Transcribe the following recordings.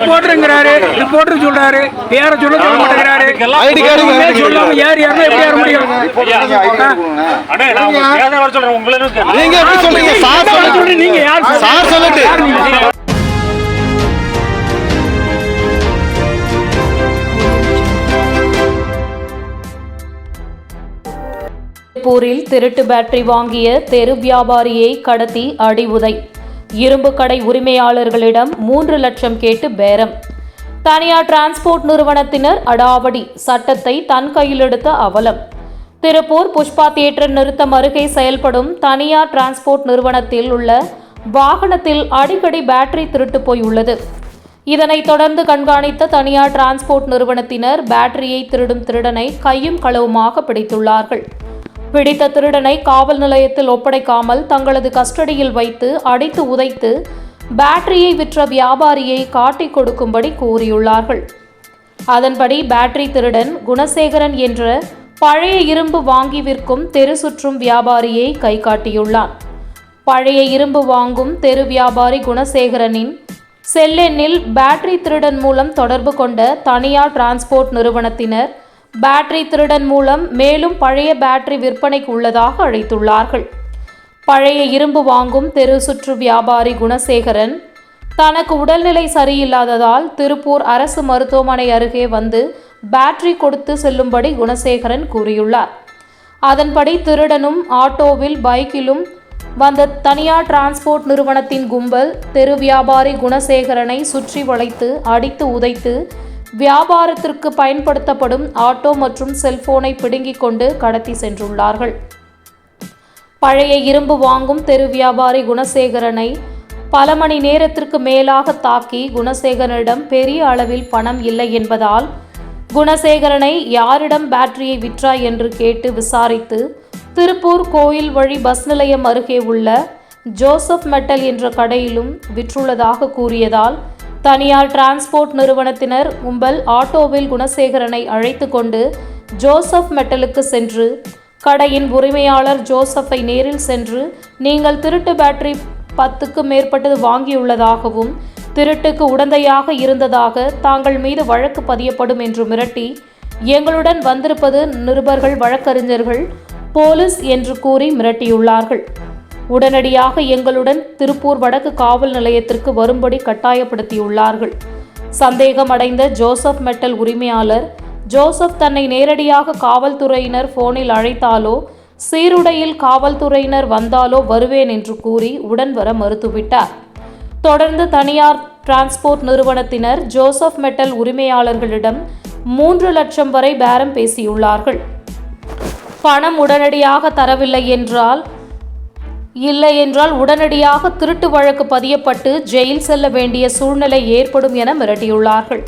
ரிப்போர்ட்டருங்கிறாரு reporter சொல்றாரு. பேரை சொல்ல சொல்ல மாட்டேங்கிறாரு. ஐடி கார்டு சொல்லாம யார் யாருன்னா எப்படி ஏற முடியும்? அண்ணே நான் உங்களுக்கு பேச வர சொல்றேன். உங்களுக்கு நீங்க எப்படி சொல்றீங்க? சார் சொல்றீங்க? நீங்க யார் சார் சொல்லட்டு. யார்? திருப்பூரில் திருட்டு பேட்டரி வாங்கிய தெரு வியாபாரியை கடத்தி அடி உதை இரும்பு கடை உரிமையாளர்களிடம் மூன்று லட்சம் கேட்டு பேரம். தனியார் டிரான்ஸ்போர்ட் நிறுவனத்தினர் அடாவடி சட்டத்தை தன் கையில் எடுத்த அவலம். திருப்பூர் புஷ்பா தியேட்டர் நிறுத்தம் அருகே செயல்படும் தனியார் டிரான்ஸ்போர்ட் நிறுவனத்தில் உள்ள வாகனத்தில் அடிக்கடி பேட்டரி திருட்டு போய் உள்ளது. இதனைத் தொடர்ந்து கண்காணித்த தனியார் டிரான்ஸ்போர்ட் நிறுவனத்தினர் பேட்டரியை திருடும் திருடனை கையும் களவுமாக பிடித்துள்ளார்கள். பிடித்த திருடனை காவல் நிலையத்தில் ஒப்படைக்காமல் தங்களது கஸ்டடியில் வைத்து அடித்து உதைத்து பேட்டரியை விற்ற வியாபாரியை காட்டிக் கொடுக்கும்படி கூறியுள்ளார்கள். அதன்படி பேட்டரி திருடன் குணசேகரன் என்ற பழைய இரும்பு வாங்கி விற்கும் தெரு சுற்றும் வியாபாரியை கை காட்டியுள்ளான். பழைய இரும்பு வாங்கும் தெரு வியாபாரி குணசேகரனின் செல்லெண்ணில் பேட்டரி திருடன் மூலம் தொடர்பு கொண்ட தனியார் டிரான்ஸ்போர்ட் நிறுவனத்தினர் பேட்டரி திருடன் மூலம் மேலும் பழைய பேட்டரி விற்பனைக்கு உள்ளதாக அழைத்துள்ளார்கள். பழைய இரும்பு வாங்கும் தெரு சுற்று வியாபாரி குணசேகரன் தனக்கு உடல்நிலை சரியில்லாததால் திருப்பூர் அரசு மருத்துவமனை அருகே வந்து பேட்டரி கொடுத்து செல்லும்படி குணசேகரன் கூறியுள்ளார். அதன்படி திருடனும் ஆட்டோவில் பைக்கிலும் வந்த தனியார் டிரான்ஸ்போர்ட் நிறுவனத்தின் கும்பல் தெரு வியாபாரி குணசேகரனை சுற்றி வளைத்து அடித்து உதைத்து வியாபாரத்திற்கு பயன்படுத்தப்படும் ஆட்டோ மற்றும் செல்போனை பிடுங்கிக் கொண்டு கடத்தி சென்றுள்ளார்கள். பழைய இரும்பு வாங்கும் தெரு வியாபாரி குணசேகரனை பல மணி நேரத்திற்கு மேலாக தாக்கி குணசேகரனிடம் பெரிய அளவில் பணம் இல்லை என்பதால் குணசேகரனை யாரிடம் பேட்டரியை விற்றாய் என்று கேட்டு விசாரித்து திருப்பூர் கோயில் வழி பஸ் நிலையம் அருகே உள்ள ஜோசப் மெட்டல் என்ற கடையிலும் விற்றுள்ளதாக கூறியதால் தனியார் டிரான்ஸ்போர்ட் நிறுவனத்தினர் கும்பல் ஆட்டோவில் குணசேகரனை அழைத்து கொண்டு ஜோசப் மெட்டலுக்கு சென்று கடையின் உரிமையாளர் ஜோசப்பை நேரில் சென்று நீங்கள் திருட்டு பேட்டரி பத்துக்கு மேற்பட்டது வாங்கியுள்ளதாகவும் திருட்டுக்கு உடந்தையாக இருந்ததாக தாங்கள் மீது வழக்கு பதியப்படும் என்று மிரட்டி எங்களுடன் வந்திருப்பது நிருபர்கள் வழக்கறிஞர்கள் போலீஸ் என்று கூறி மிரட்டியுள்ளார்கள். உடனடியாக எங்களுடன் திருப்பூர் வடக்கு காவல் நிலையத்திற்கு வரும்படி கட்டாயப்படுத்தியுள்ளார்கள். சந்தேகமடைந்த ஜோசப் மெட்டல் உரிமையாளர் ஜோசப் தன்னை நேரடியாக காவல்துறையினர் போனில் அழைத்தாலோ சீருடையில் காவல்துறையினர் வந்தாலோ வருவேன் என்று கூறி உடன் வர மறுத்துவிட்டார். தொடர்ந்து தனியார் டிரான்ஸ்போர்ட் நிறுவனத்தினர் ஜோசப் மெட்டல் உரிமையாளர்களிடம் மூன்று லட்சம் வரை பேரம் பேசியுள்ளார்கள். பணம் உடனடியாக தரவில்லை என்றால் இல்லை என்றால் உடனடியாக திருட்டு வழக்கு பதியப்பட்டு ஜெயில் செல்ல வேண்டிய சூழ்நிலை ஏற்படும் என மிரட்டியுள்ளார்கள்.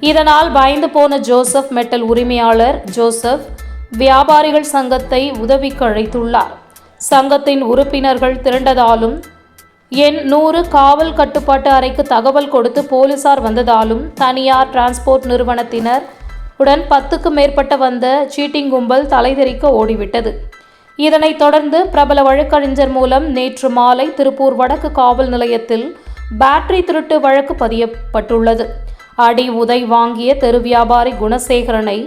இதனால் பயந்து போன ஜோசப் மெட்டல் உரிமையாளர் ஜோசப் வியாபாரிகள் சங்கத்தை உதவிக்கு அழைத்துள்ளார் சங்கத்தின் உறுப்பினர்கள் திரண்டதாலும் என் நூறு காவல் கட்டுப்பாட்டு அறைக்கு தகவல் கொடுத்து போலீசார் வந்ததாலும் தனியார் டிரான்ஸ்போர்ட் நிறுவனத்தினர் உடன் பத்துக்கு மேற்பட்ட வந்த சீட்டிங் கும்பல் தலைதெறிக்க ஓடிவிட்டது. இதனைத் தொடர்ந்து பிரபல வழக்கறிஞர் மூலம் நேற்று மாலை திருப்பூர் வடக்கு காவல் நிலையத்தில் பேட்டரி திருட்டு வழக்கு பதியப்பட்டுள்ளது. அடி உதை வாங்கிய தெரு வியாபாரி குணசேகரனை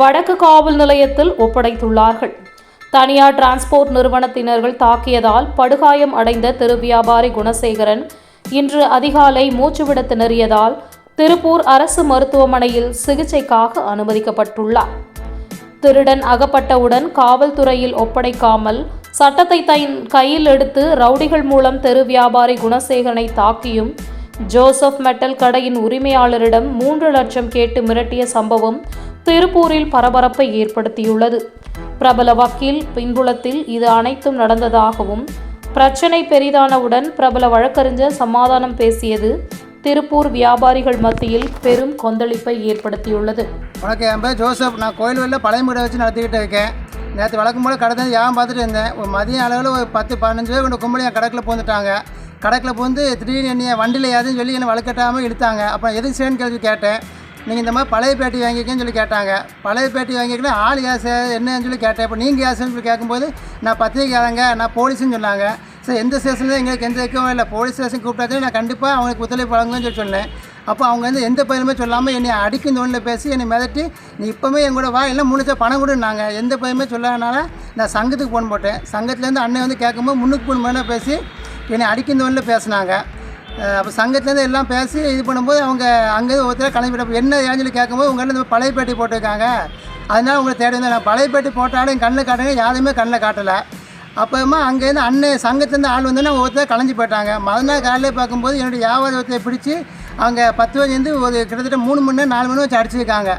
வடக்கு காவல் நிலையத்தில் ஒப்படைத்துள்ளார்கள். தனியார் டிரான்ஸ்போர்ட் நிறுவனத்தினர்கள் தாக்கியதால் படுகாயம் அடைந்த தெரு வியாபாரி குணசேகரன் இன்று அதிகாலை மூச்சுவிட திணறியதால் திருப்பூர் அரசு மருத்துவமனையில் சிகிச்சைக்காக அனுமதிக்கப்பட்டுள்ளார். திருடன் அகப்பட்டவுடன் காவல்துறையில் ஒப்படைக்காமல் சட்டத்தை தன் கையில் எடுத்து ரவுடிகள் மூலம் தெரு வியாபாரி குணசேகரனை தாக்கியும் ஜோசப் மெட்டல் கடையின் உரிமையாளரிடம் மூன்று லட்சம் கேட்டு மிரட்டிய சம்பவம் திருப்பூரில் பரபரப்பை ஏற்படுத்தியுள்ளது. பிரபல வக்கீல் பின்புலத்தில் இது அனைத்தும் நடந்ததாகவும் பிரச்சனை பெரிதானவுடன் பிரபல வழக்கறிஞர் சமாதானம் பேசியது திருப்பூர் வியாபாரிகள் மத்தியில் பெரும் கொந்தளிப்பை ஏற்படுத்தியுள்ளது. வணக்கம் என் பேர் ஜோசப். நான் கோயில் வெளில வச்சு நடத்திக்கிட்டு இருக்கேன். நேற்று வழக்கம் போல் கடை தான் ஏன் பார்த்துட்டு இருந்தேன். ஒரு மதிய அளவில் ஒரு பத்து பதினஞ்சு பேர் கொண்டு கும்பல் என் கடக்கில் பூந்துட்டாங்க. கடக்கில் பூந்து திடீர்னு என்னைய வண்டியில் ஏதுன்னு சொல்லி என்னை வழக்கட்டாமல் இழுத்தாங்க. அப்புறம் எதுக்கு சேன்னு கேள்வி கேட்டேன். நீங்கள் இந்த மாதிரி பழைய பேட்டி வாங்கிக்கன்னு சொல்லி கேட்டாங்க. பழைய பேட்டி வாங்கிக்கணும் ஆள் யாச என்னன்னு சொல்லி கேட்டேன். இப்போ நீங்கள் யாசன்னு சொல்லி கேட்கும்போது நான் பத்திரிக்கையாளங்க நான் போலீஸ்னு சொன்னாங்க. சார் எந்த ஸ்டேஷனில் எங்களுக்கு எந்த வைக்கவும் இல்லை. போலீஸ் ஸ்டேஷன் கூப்பிட்டாதே நான் கண்டிப்பாக அவங்களுக்கு ஒத்துழைப்பு வழங்குவேன்னு சொல்லி சொன்னேன். அப்போ அவங்க வந்து எந்த பயிலுமே சொல்லாமல் என்னை அடிக்கும் தோணில் பேசி என்னை மிதட்டி நீ இப்போவுமே என் கூட வா இல்லை முழுச்ச பணம் கொடுன்னாங்க. எந்த பயிலுமே சொல்லாதனால நான் சங்கத்துக்கு ஃபோன் போட்டேன். சங்கத்துலேருந்து அண்ணன் வந்து கேட்கும்போது முன்னுக்கு மூணு மணி பேசி என்னை அடிக்கும் தோணில் பேசினாங்க. அப்போ சங்கத்துலேருந்து எல்லாம் பேசி இது பண்ணும்போது அவங்க அங்கேருந்து ஒருத்தர் கிளம்பிட்டு என்ன ஏன்னு சொல்லி கேட்கும்போது உங்கள்கிட்ட இந்த பழைய பேட்டி போட்டிருக்காங்க. அதனால் உங்களை தேடி வந்தேன். நான் பழைய பேட்டி போட்டாலும் என் கண்ணில் காட்டுங்க. யாருமே கண்ணில் காட்டலை. அப்போமா அங்கேருந்து அண்ணன் சங்கத்துலேருந்து ஆள் வந்தோன்னா ஒருத்தர் கலைஞ்சு போயிட்டாங்க. மறுநாள் காலையில் பார்க்கும்போது என்னுடைய வியாபாரத்தை பிடிச்சி அவங்க பத்து வயதுலேருந்து ஒரு கிட்டத்தட்ட மூணு மணி நேரம் நாலு மணி நேரம் வச்சு அடிச்சிருக்காங்க.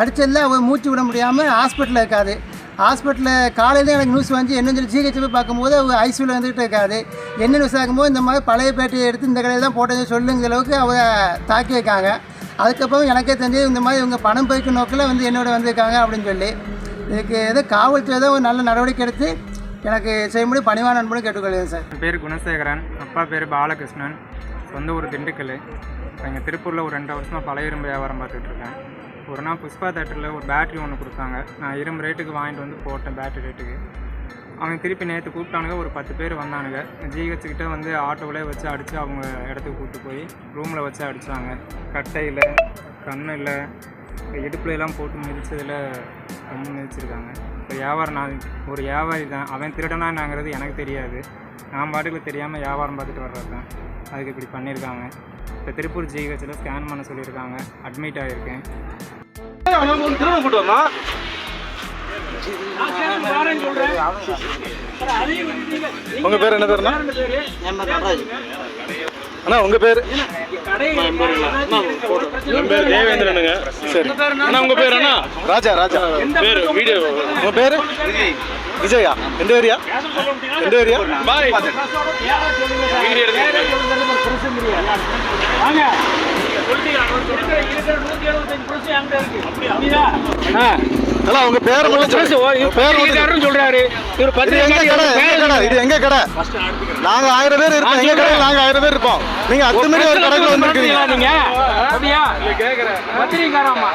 அடிச்சதில் அவர் மூச்சு விட முடியாமல் ஹாஸ்பிட்டலில் இருக்காது ஹாஸ்பிட்டலில் காலையில் எனக்கு நியூஸ் வந்து என்ன சொல்லி ஜிஹெச் போய் பார்க்கும்போது அவர் ஐசியூவில் வந்துகிட்டு இருக்காது என்ன நியூஸ் ஆகும்போது இந்த மாதிரி பழைய பேட்டியை எடுத்து இந்த கடையில் தான் போட்டது சொல்லுங்கிற அளவுக்கு அவரை தாக்கி வைக்காங்க அதுக்கப்புறம் எனக்கே தெரிஞ்சு இந்த மாதிரி இவங்க பணம் பறிக்கும் நோக்கில் வந்து என்னோட வந்திருக்காங்க அப்படின்னு சொல்லி. இதுக்கு ஏதோ காவல்துறை ஒரு நல்ல நடவடிக்கை எடுத்து எனக்கு செய்யும்படி பணிவான அன்புன்னு கேட்டுக்கொள்கிறேன் சார். என் பேர் குணசேகரன். அப்பா பேர் பாலகிருஷ்ணன். சொந்த ஊர் திண்டுக்கல் இங்கே திருப்பூரில் ஒரு ரெண்டு வருஷமாக பழைய இரும்பு வியாபாரம் பார்த்துட்ருக்கேன் ஒரு நாள் புஷ்பா தேட்டரில் ஒரு பேட்டரி ஒன்று கொடுத்தாங்க. நான் இரும்பு ரேட்டுக்கு வாங்கிட்டு வந்து போட்டேன் பேட்டரி ரேட்டுக்கு அவங்க திருப்பி நேற்று கூப்பிட்டானுங்க ஒரு பத்து பேர் வந்தானுங்க. ஜிஹெச் வந்து ஆட்டோவிலே வச்சு அடித்து அவங்க இடத்துக்கு கூப்பிட்டு போய் ரூமில் வச்சு அடித்தாங்க கட்டையில் கண்ணில் இடுப்புல போட்டு மிதிச்சதில் ரொம்ப மிதிச்சிருக்காங்க. இப்போ வியாபாரம் நான் ஒரு வியாபாரி தான். அவன் திருடனா என்னங்கிறது எனக்கு தெரியாது. நான் பாட்டுக்கு தெரியாமல் வியாபாரம் பார்த்துட்டு வர்றது தான். அதுக்கு இப்படி பண்ணியிருக்காங்க. இப்போ திருப்பூர் ஜிஹெச்சில் ஸ்கேன் பண்ண சொல்லியிருக்காங்க. அட்மிட் ஆகியிருக்கேன் உங்க பேர் என்ன பேருண்ணா? அண்ணா உங்க பேர்? என் பேர் தேவேந்திரனுங்க. சரி. அண்ணா உங்க பேர் அண்ணா? ராஜா ராஜா. பேர் வீடியோ. உங்க பேரு? விஜயா. எந்த ஏரியா? எந்த ஏரியா? பாய். வீடியோ அண்ணா உங்க பேர் பேர். சொல்றாரு. இவர் இது எங்க கடை? கடை கடை நாங்க ஆயிரம் பேர் இருப்போம். எங்க கடையில் நாங்க ஆயிரம் பேர் இருப்போம். நீங்க அத்துமீறி ஒரு கடைக்குள்ள வந்திருக்கீங்க. நீங்க அப்படியா? பத்திரிகாராமா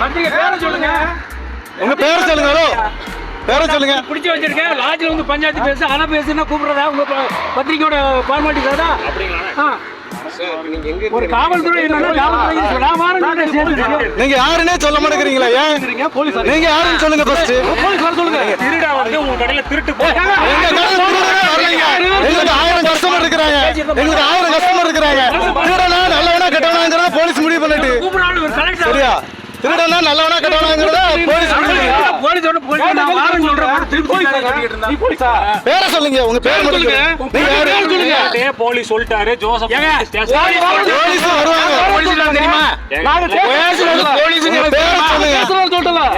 பத்திரிகை பேரை சொல்லுங்க. உங்க பேரை சொல்லுங்க ஹலோ. பேரை சொல்லுங்க. பிடிச்சி வச்சிருக்கேன். லாட்ஜில் வந்து பஞ்சாயத்து பேசு ஆனா பேசுனா கூப்பிடுறதா? உங்க ப- பத்திரிக்கையோட ஃபார்மாலிட்டி தானா ஆ. ஒரு காவல்துறை நீங்க யாருன்னே சொல்ல மாட்டேங்கிறீங்களா ஏன் நீங்க யாருன்னு சொல்லுங்க ஃபர்ஸ்ட் போலீஸ் வர சொல்லுங்க திருடா வந்து உங்க கடையில திருட்டு எங்க கடையில் வரலைங்க. எங்களுக்கு ஆயிரம் கஸ்டமர் இருக்கிறாங்க எங்களுக்கு ஆயிரம் கஸ்டமர் இருக்கிறாங்க திருடனா நல்லவனா கெட்டவனாங்கிறத போலீஸ் முடிவு பண்ணிட்டு கூப்பிடாலும் ஒரு கலெக்டர் சரியா திருடனா நல்லவனா கெட்டவனாங்கிறத போலீஸ் பேரை சொல்லுங்க உங்க பேர் சொல்லுங்க. நீங்க யாரு? சொல்லுங்க. போலீஸ் சொல்லிட்டாரு. ஜோசப் ஸ்டேஷன் போலீஸ் வருவாங்க. போலீஸ் தெரியுமா? நாங்க போலீஸ் பேரை சொல்லுங்க.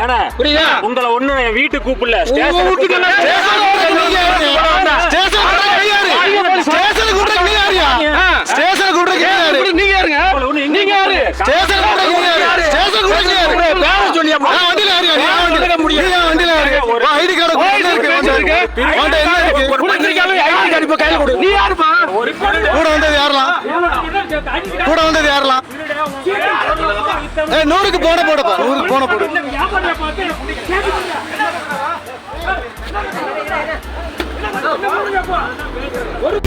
ஏன்னா, புரியுதா? உங்களை ஒண்ணு என் வீட்டுக்கு கூப்பிடல. ஸ்டேஷன் வீட்டுக்கு என்ன? ஸ்டேஷன் கூப்பிடுறதுக்கு நீங்க யாரு? ஸ்டேஷன் கூப்பிடுறதுக்கு கொடு நீ யாருப்பா கூட வந்தது யாரெல்லாம் கூட வந்தது யாரெல்லாம் ஏய் நூறுக்கு போன போடப்பா நூறுக்கு போன போடு. ஒரு